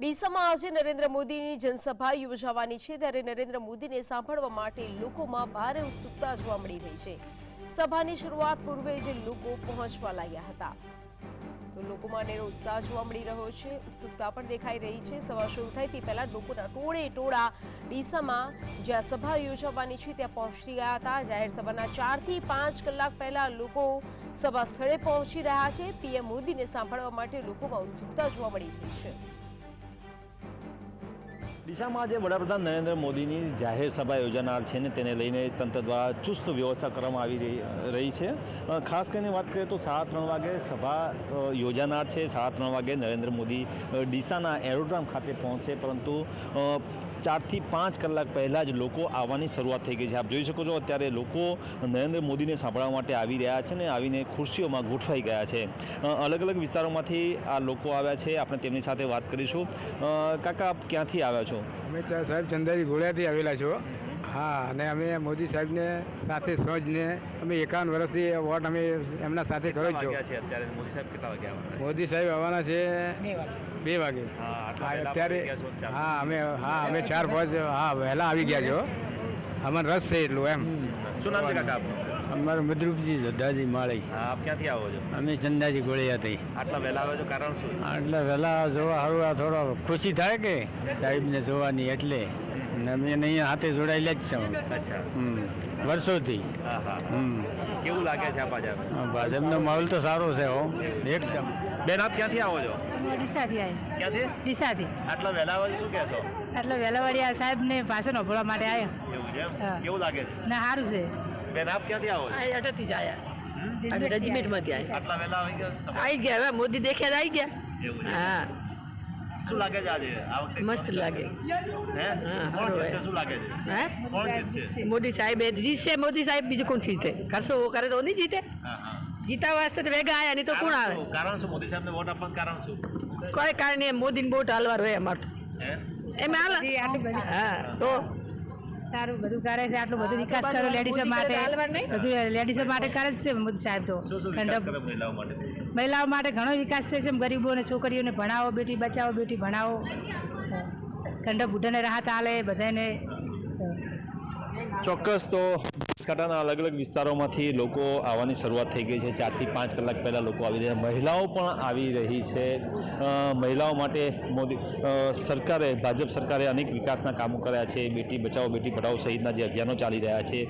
ડીસામાં આજે નરેન્દ્ર મોદીની જનસભા યોજાવાની છે ત્યારે નરેન્દ્ર મોદીને સાંભળવા માટે લોકોમાં ભારે ઉત્સુકતા જોવા મળી રહી છે. સભાની શરૂઆત પૂર્વે જે લોકો પહોંચવા લાગ્યા હતા. તો લોકોમાં અનેરો ઉત્સાહ જોવા મળી રહ્યો છે. ઉત્સુકતા પણ દેખાઈ રહી છે. સવાર શરૂ થાય તે પહેલા લોકોના ટોળે ટોળા ડીસામાં જ્યાં સભા યોજાવાની છે ત્યાં પહોંચી ગયા હતા. જાહેર સભાના ચારથી પાંચ કલાક પહેલા લોકો સભા સ્થળે પહોંચી રહ્યા છે. પીએમ મોદીને સાંભળવા માટે લોકોમાં ઉત્સુકતા જોવા મળી રહી છે. ડીસામાં આજે વડાપ્રધાન નરેન્દ્ર મોદીની જાહેર સભા યોજાનાર છે ને તેને લઈને તંત્ર દ્વારા ચુસ્ત વ્યવસ્થા કરવામાં આવી રહી છે. ખાસ કરીને વાત કરીએ તો સાડા ત્રણ વાગે સભા યોજાનાર છે. સાડા ત્રણ વાગે નરેન્દ્ર મોદી ડીસાના એરોડ્રામ ખાતે પહોંચશે. પરંતુ ચારથી પાંચ કલાક પહેલાં જ લોકો આવવાની શરૂઆત થઈ ગઈ છે. આપ જોઈ શકો છો અત્યારે લોકો નરેન્દ્ર મોદીને સાંભળવા માટે આવી રહ્યા છે ને આવીને ખુરશીઓમાં ગોઠવાઈ ગયા છે. અલગ અલગ વિસ્તારોમાંથી આ લોકો આવ્યા છે. આપણે તેમની સાથે વાત કરીશું. કાકા, આપ ક્યાંથી આવ્યા છો? અમે ચા- સાહેબ ચંદાજી ઘોડિયાથી આવેલા છો. હા અને અમે મોદી સાહેબને સાથે સોજને અમે એકાવન વર્ષથી વોટ અમે એમના સાથે કરો જ છો. છે અત્યારે? મોદી સાહેબ કેટલા વાગે આવવાના? મોદી સાહેબ આવવાના છે બે વાગે. હા, અત્યારે છો, હા અમે હા અમે ચાર પાંચ હા વહેલા આવી ગયા છો. અમને રસ છે એટલું એમ. શું નામ છે કાકા આપનું? અમારું મધરૂપજી જદ્દાજી માળી. આપ ક્યાંથી આવો છો? અમે ચંદાજી ગોળિયાથી આટલા વહેલા આવે છો કારણ શું? આટલા વહેલા જોવા સારું આ થોડો ખુશી થાય કે? સાહેબને જોવાની એટલે. અને અમે અહીંયા હાથે જોડાયેલા જ છું અચ્છા. હમ વર્ષોથી. કેવું લાગે છે આ પાછા? ભાજપનો માહોલ તો સારો છે હો. એકદમ. બેન આપ ક્યાંથી આવો છો? ડીસાથી આવી ક્યાંથી? ડીસાથી. આટલા વહેલા વાળી શું કહેશો વહેલા વાળી આ સાહેબને ભાષણ ભળવા માટે આવ્યા એવું છે કેવું લાગે છે? ને સારું છે. બેન આપ ક્યાંથી આવો છો? અટકથી જ આવ્યા રેજીમેન્ટમાંથી આવ્યા આટલા વહેલા આવી ગયા? આવી ગયા હવે મોદી દેખ્યા આવી ગયા. હા. શું લાગે છે આજે? આ વખતે મસ્ત લાગે. હે? કોણ જીતશે? શું લાગે છે? હે? કોણ જીતશે? મોદી સાહેબ એ જીતશે મોદી સાહેબ બીજું કોણ જીતે? કરશો કરે તો નહીં જીતે. હા હા. જીતા વાસ્તે તો ભેગા આવ્યા નહીં તો કોણ આવે? કારણ શું? મોદી સાહેબને વોટ આપવાનું કારણ શું? કોઈ કારણે મોદીને બહુ ટાલવાર હોય અમાર તો. એમ આવે હાલ હા તો? સારું બધું કરે છે આટલું બધું વિકાસ કરો કર્યો લેડીઝો માટે? બધું લેડીઝો માટે કરે જ છે મોદી સાહેબ તો. મહિલાઓ માટે? ઘણો વિકાસ છે ગરીબોને ગરીબો છોકરીઓને ભણાવો બેટી બચાવો બેટી ભણાવો. ખંડ બુઢાને રાહત આલે બધાને ચોક્કસ તો બનાસકાંઠાના અલગ અલગ વિસ્તારોમાંથી લોકો આવવાની શરૂઆત થઈ ગઈ છે. ચારથી પાંચ કલાક પહેલાં લોકો આવી રહ્યા મહિલાઓ પણ આવી રહી છે. મહિલાઓ માટે મોદી સરકારે, ભાજપ સરકારે અનેક વિકાસના કામો કર્યા છે. બેટી બચાવો, બેટી પઢાઓ સહિતના જે અભિયાનો ચાલી રહ્યા છે.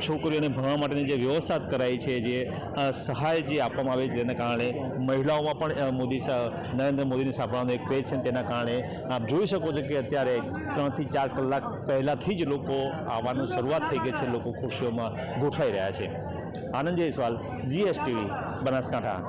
છોકરીઓને ભણવા માટેની જે વ્યવસ્થા કરાઈ છે, જે સહાય જે આપવામાં આવે છે તેના કારણે મહિલાઓમાં પણ મોદી નરેન્દ્ર મોદીને સાંભળવાનો એક ક્રેઝ છે તેના કારણે આપ જોઈ શકો છો કે અત્યારે ત્રણથી ચાર કલાક પહેલાંથી જ લોકો આવવાનું શરૂઆત થઈ ગઈ છે. લોકો ખુરશીઓમાં ગોઠવાઈ રહ્યા છે. આનંદ જયસ્વાલ જીએસટીવી બનાસકાંઠા.